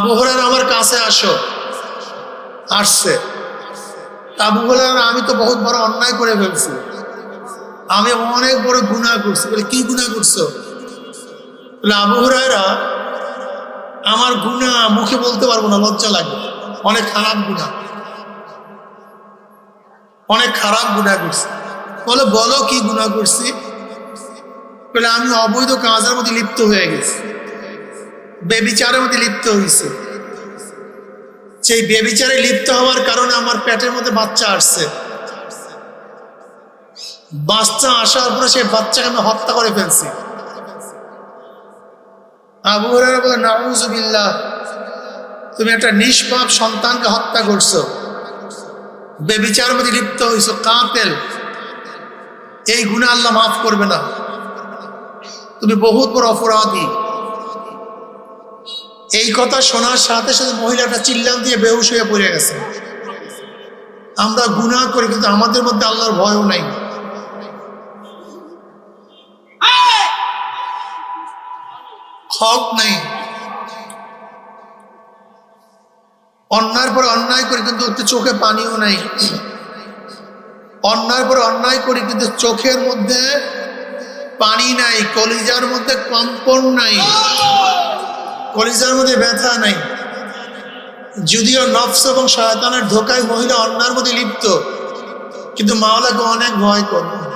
আবু হরার আমার কাছে আসো। আসছে। আবু হরার আমি তো বহুত বড় অন্যায় করে ফেলছি। আমি অনেক বড় গুণা করছি। বলে, কি গুণা করছ? বলে, আবু হরাইরা আমার গুণা মুখে বলতে পারব না, লজ্জা লাগে। অনেক খারাপ গুণা অনেক খারাপ গুণা করছি। বলে, বলো কি গুণা করছি? বলে, আমি অবৈধ কাজের মধ্যে লিপ্ত হয়ে গেছি। বেবিচারের মধ্যে লিপ্ত হয়েছে সেই বেবিচারে লিপ্ত হওয়ার কারণে আমার পেটের মধ্যে বাচ্চা আসছে। বাচ্চা আসার পরে সেই বাচ্চাকে আমি হত্যা করে ফেলছি। তুমি একটা নিষ্পাপ সন্তানকে হত্যা করছ। বেবিচার মধ্যে লিপ্ত হয়েছো কাঁতেল এই গুণে আল্লাহ মাফ করবে না। তুমি বহুত বড় অপরাধী। এই কথা শোনার সাথে সাথে মহিলাটা চিল্লান দিয়ে বেহুশ হয়ে পড়ে গেছে। আমরা গুনাহ করি, কিন্তু আমাদের মধ্যে আল্লাহর ভয়ও নাই। হক নাই। অন্যায়ের পর অন্যায় করি, কিন্তু চোখে পানিও নাই। অন্যায়ের পর অন্যায় করি, কিন্তু চোখের মধ্যে পানি নাই, কলিজার মধ্যে কম্পন নাই। কলিজার মধ্যে ব্যথা নাই। যদিও নফস এবং শয়তানের ধোকায় মহিলা অন্যার মধ্যে লিপ্ত, কিন্তু মাওলাকে অনেক ভয় করে।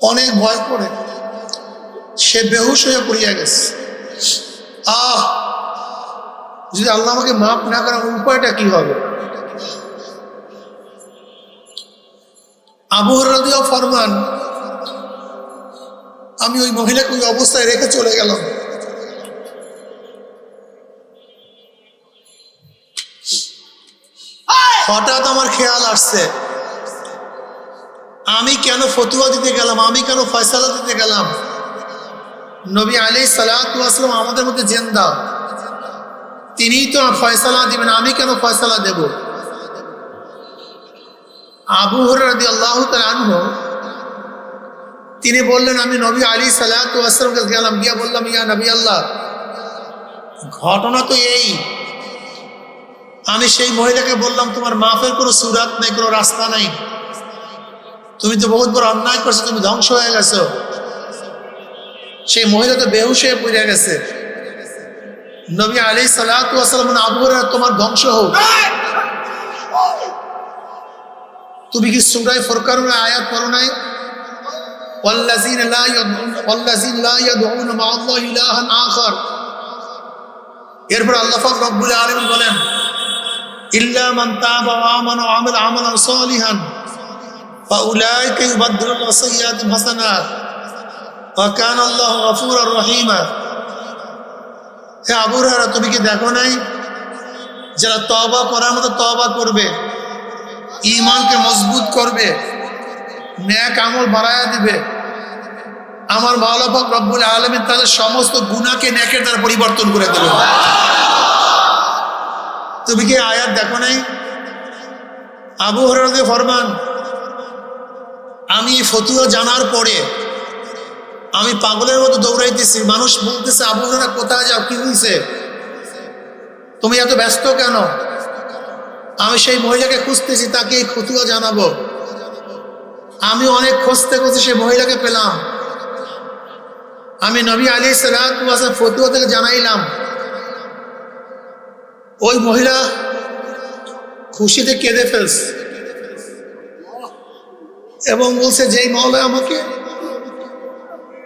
অনেক ভয় করে। সে বেহুশ হয়ে পড়িয়া গেছে। আহ! যদি আল্লাহ আমাকে মাফ না করার উপায়টা কি হবে? আবু হরদিয়া ফরমান আমি ওই মহিলাকে ওই অবস্থায় রেখে চলে গেলাম। হঠাৎ আমার খেয়াল আসছে। আমি কেন ফতুয়া দিতে গেলাম? আমি কেন ফয়সালা দিতে গেলাম? নবী আলী সালাম আমাদের মধ্যে জেন্দা। তিনি তো ফয়সালা দিবেন আমি কেন ফয়সালা দেব? আবু হরদি আল্লাহ আনহ তিনি বললেন, আমি নবী আলী সালাতামকে গেলাম। গিয়া বললাম, ইয়া নবী আল্লাহ, ঘটনা তো এই। আমি সেই মহিলাকে বললাম, তোমার মাফের কোনো সুরাত নাই, কোনো রাস্তা নাই। তুমি তো বহুত বড় অন্যায় করছ, তুমি ধ্বংস হয়ে গেছো। সেই মহিলা তো বেহুশ হয়ে পড়ে গেছে। নবী আলী সালাম আবু তোমার ধ্বংস হোক। তুমি কি সুরাই ফোরকার আয়াত পড়ো নাই? والذين لا يدعون والذين لا يدعون مع الله إلها آخر এরপর আল্লাহ পাক রব্বুল আলামিন বলেন ইল্লা মান তাবা ওয়া আমানা ওয়া আমিলা আমালান সালিহান ফাউলাইকা ইউবাদদিলুল্লাহু সাইয়্যাতিহিম হাসানাত ওয়া কানা আল্লাহু গফুরার রহিমা হে আবু হুরায়রা তুমি কি দেখো নাই যারা তওবা করার মতো তওবা করবে ঈমানকে মজবুত করবে ন্যাক আমল বাড়ায়া দিবে আমার মাওলাফক রব্বুল আলমিন তাদের সমস্ত গুণাকে ন্যাকের দ্বারা পরিবর্তন করে দেবে তুমি কি আয়াত দেখো নাই? আবু হরদে ফরমান, আমি ফতুয়া জানার পরে আমি পাগলের মতো দৌড়াইতেছি, মানুষ বলতেছে, আবু হরা কোথায় যাও? কি হয়েছে তুমি এত ব্যস্ত কেন? আমি সেই মহিলাকে খুঁজতেছি তাকে এই ফতুয়া জানাব। আমি অনেক খুঁজতে খুঁজতে সেই মহিলাকে পেলাম। আমি নবী আলী সালাম ফতুয়া থেকে জানাইলাম, ওই মহিলা খুশিতে কেঁদে ফেলছে এবং বলছে, যেই মহলে আমাকে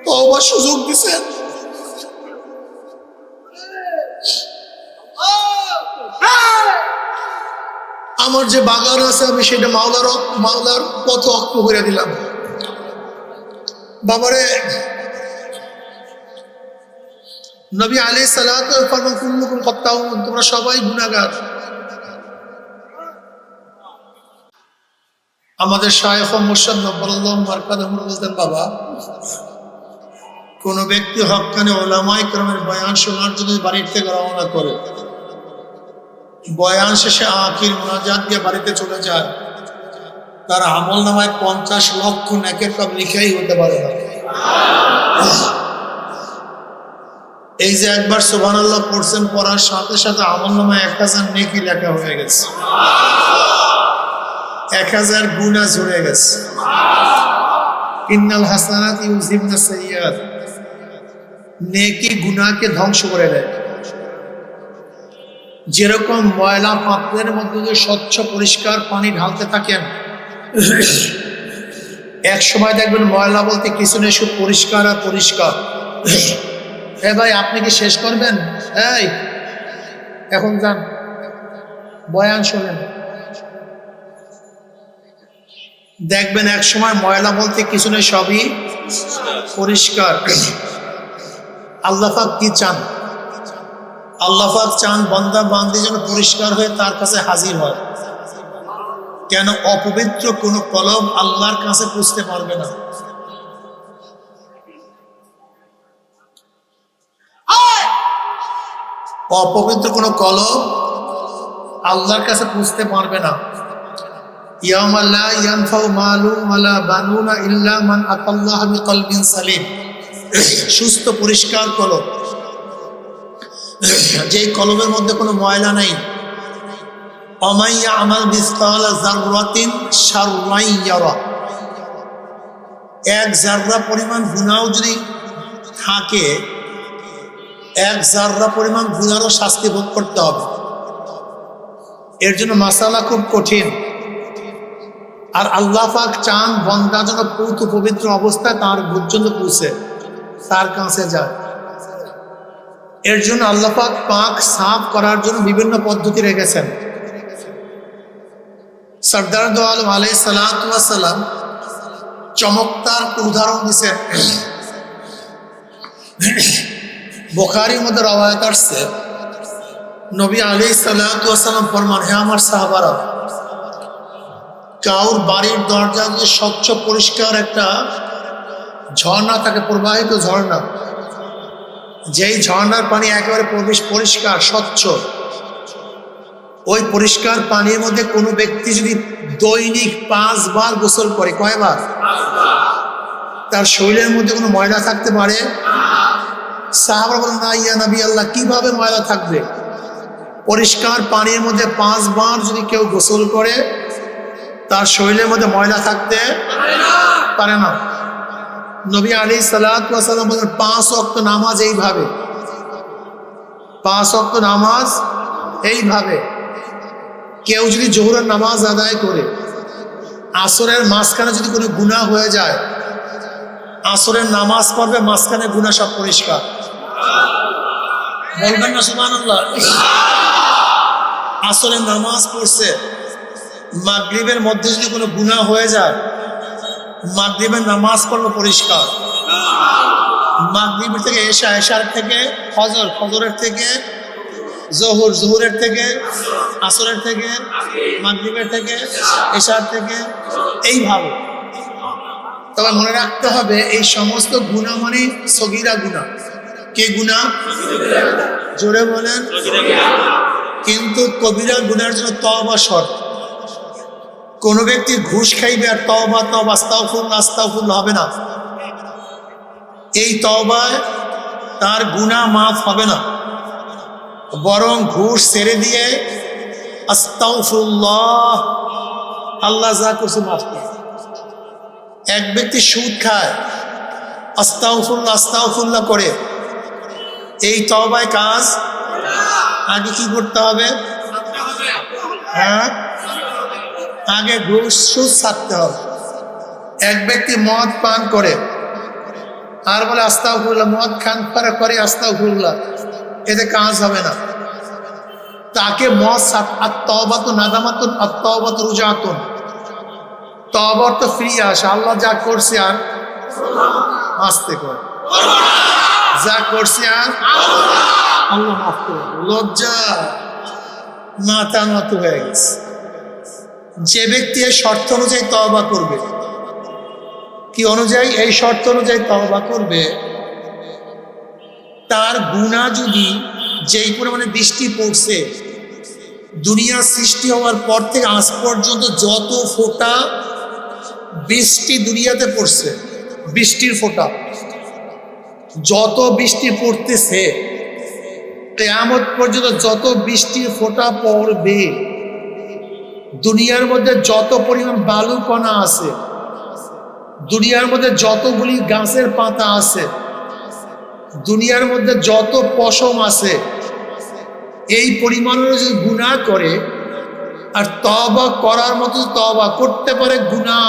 তবার সুযোগ দিছেন, আমার যে বাগান আছে আমি সেটা মাওলার মাওলার পথ অক্ষ করে দিলাম। বাবারে নবী আলী ফত্তাউ তোমরা সবাই গুণাগার আমাদের বাবা, কোনো ব্যক্তি হকানে ওলামাই ক্রমের বয়ান শোনার জন্য বাড়ির থেকে রওনা করে। বয়ান শেষে আখির মোনাজাত দিয়ে বাড়িতে চলে যায়। তার আমল নামায় পঞ্চাশ লক্ষ নেকের কাপ লিখেই হতে পারে না। এই যে একবার সোভান আল্লাহ পড়ছেন, পড়ার সাথে সাথে আমল নামা এক হাজার নেকি লেখা হয়ে গেছে। এক হাজার গুণা ঝরে গেছে। ইন্নাল হাসানাত ইউজিবনা সাইয়্যাত। নেকি গুনাহকে ধ্বংস করে দেয়। যেরকম ময়লা পাত্রের মধ্যে দিয়ে স্বচ্ছ পরিষ্কার পানি ঢালতে থাকেন, এক সময় দেখবেন ময়লা বলতে কিছু নেই পরিষ্কার আর পরিষ্কার। এ ভাই, আপনি কি শেষ করবেন? এই, এখন যান। বয়ান শোনেন। দেখবেন এক সময় ময়লা বলতে কিছু নেই, সবই পরিষ্কার। আল্লাহাক কি চান? আল্লাহাক চান বন্দা বান্দি যেন পরিষ্কার হয়ে তার কাছে হাজির হয়। কেন অপবিত্র কোনো কলম আল্লাহর কাছে পুষতে পারবে না। অপবিত্র কোনো কলম আল্লাহর কাছে পুষতে পারবে না। মান সালিম। সুস্থ, পরিষ্কার কলম যেই কলমের মধ্যে কোনো ময়লা নাই। অমাইয়া আমাল বিস্তালা এক জাররা পরিমাণ গুনাও যদি থাকে এক জাররা পরিমাণ গুনারও শাস্তি ভোগ করতে হবে। এর জন্য মাসালা খুব কঠিন। আর আল্লাহ পাক চান বন্দা যেন পৌত পবিত্র অবস্থায় তার পর্যন্ত পৌঁছে, তার কাছে যায়। এর জন্য আল্লাহ পাক পাক সাফ করার জন্য বিভিন্ন পদ্ধতি রেখেছেন। সর্দার দো আলম আলাই সালাম চমৎকার উদাহরণ দিচ্ছেন বোখারির মধ্যে রবায়ত আসছে। নবী আলী সাল্লাম ফরমান, হে আমার সাহাবারা, কাউর বাড়ির দরজা যে স্বচ্ছ, পরিষ্কার একটা ঝর্ণা থাকে, প্রবাহিত ঝর্ণা, যেই ঝর্ণার পানি একেবারে প্রবেশ পরিষ্কার, স্বচ্ছ, ওই পরিষ্কার পানির মধ্যে কোনো ব্যক্তি যদি দৈনিক পাঁচবার গোসল করে, কয়বার? তার শরীরের মধ্যে কোনো ময়লা থাকতে পারে? সাহাবা বলেন না, ইয়া নবী আল্লাহ, কীভাবে ময়লা থাকবে? পরিষ্কার পানির মধ্যে পাঁচবার যদি কেউ গোসল করে, তার শরীরের মধ্যে ময়লা থাকতে পারে না। নবী আলী সাল্লাম বলেন পাঁচ অক্ত নামাজ এইভাবে, পাঁচ অক্ত নামাজ এইভাবে। কেউ যদি জোহরের নামাজ আদায় করে, আসরের মাঝখানে যদি কোনো গুণা হয়ে যায়, আসরের নামাজ পড়বে, মাঝখানে গুণা সব পরিষ্কার। বলবেন না সুমান আসরের নামাজ পড়ছে। মাগরীবের মধ্যে যদি কোনো গুণা হয়ে যায়, মাগরীবের নামাজ পড়বে পরিষ্কার। মাগরীবের থেকে এশা, এশার থেকে ফজর, ফজরের থেকে জহুর, জহুরের থেকে আসরের থেকে মাগরীবের থেকে এশার থেকে এইভাবে। তবে মনে রাখতে হবে, এই সমস্ত গুণা মানে সগিরা গুণা কে গুণা জোরে বলেন। কিন্তু কবিরা গুনার জন্য তবা শর্ত। কোনো ব্যক্তি ঘুষ খাইবে আর তবা তবা আস্তাফুল আস্তাফুল হবে না। এই তবায় তার গুণা মাফ হবে না। বরং ঘুষ ছেড়ে দিয়ে আস্তাফুল্লাহ আল্লাহ যা করছে মাফ করে। এক ব্যক্তি সুদ খায় আস্তাউফুল্লাহ আস্তাউফুল্লাহ করে। এই তবায় কাজ? আগে কি করতে হবে? হ্যাঁ? আগে ঘুষ সুদ ছাড়তে হবে। এক ব্যক্তি মদ পান করে, আর বলে আস্তাউফুল্লাহ মদ খান পারে করে আস্তাউফুল্লাহ এতে কাজ হবে না। তাকে মদ আত্মবাত নাদামাত আত্মবাত রুজাতন। তবর তো ফ্রি আসে, আল্লাহ যা করছে আর আসতে করে। যা করছে আর? আল্লাহ মাফ করে লজ্জা। মাথা নত হয়ে গেছে। যে ব্যক্তি এই শর্ত অনুযায়ী তবা করবে কি অনুযায়ী? এই শর্ত অনুযায়ী তবা করবে তার গুণা যদি যেই পরিমাণে বৃষ্টি পড়ছে দুনিয়া সৃষ্টি হওয়ার পর থেকে আজ পর্যন্ত যত ফোটা বৃষ্টি দুনিয়াতে পড়ছে বৃষ্টির ফোঁটা যত বৃষ্টি পড়তেছে, কেয়ামত পর্যন্ত যত বৃষ্টির ফোঁটা পড়বে, দুনিয়ার মধ্যে যত পরিমাণ বালু কণা আছে, দুনিয়ার মধ্যে যতগুলি গাছের পাতা আছে, দুনিয়ার মধ্যে যত পশম আছে, এই পরিমাণের যদি গুণা করে, আর তবা করার মতো তবা করতে পারে গুণা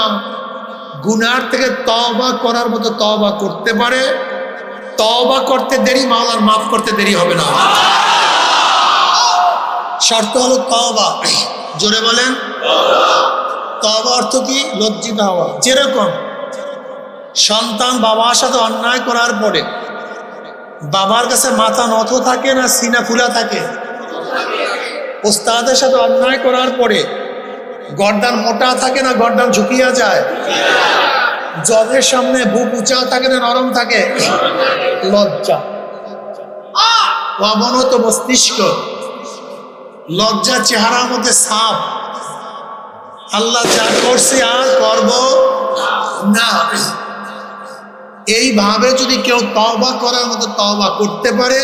গুনার থেকে তবা করার মতো তবা করতে পারে তবা করতে দেরি, মাওলার মাফ করতে দেরি হবে না। শর্ত হলো তবা জোরে বলেন। তবা অর্থ কি? লজ্জিত হওয়া। যেরকম সন্তান বাবার সাথে অন্যায় করার পরে বাবার কাছে মাথা নত থাকে না, সিনা ফুলা থাকে, ওস্তাদের সাথে অন্যায় করার পরে গর্দান মোটা থাকে না, গর্দান ঝুঁকিয়া যায়? জজের সামনে বুক উঁচা থাকে না নরম থাকে? লজ্জা। অবনত মস্তিষ্ক, লজ্জা চেহারার মধ্যে সাপ। আল্লাহ যা করছে আর করব না। এইভাবে যদি কেউ তওবা করার মতো তওবা করতে পারে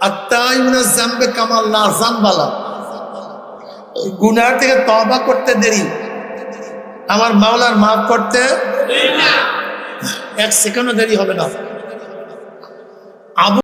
আত্মাইমুনা জাম্বে কামাল্লা জাম্বালা। গুনার থেকে তওবা করতে দেরি। আমার মাওলার মাফ করতে এক সেকেন্ডও দেরি হবে না। আবু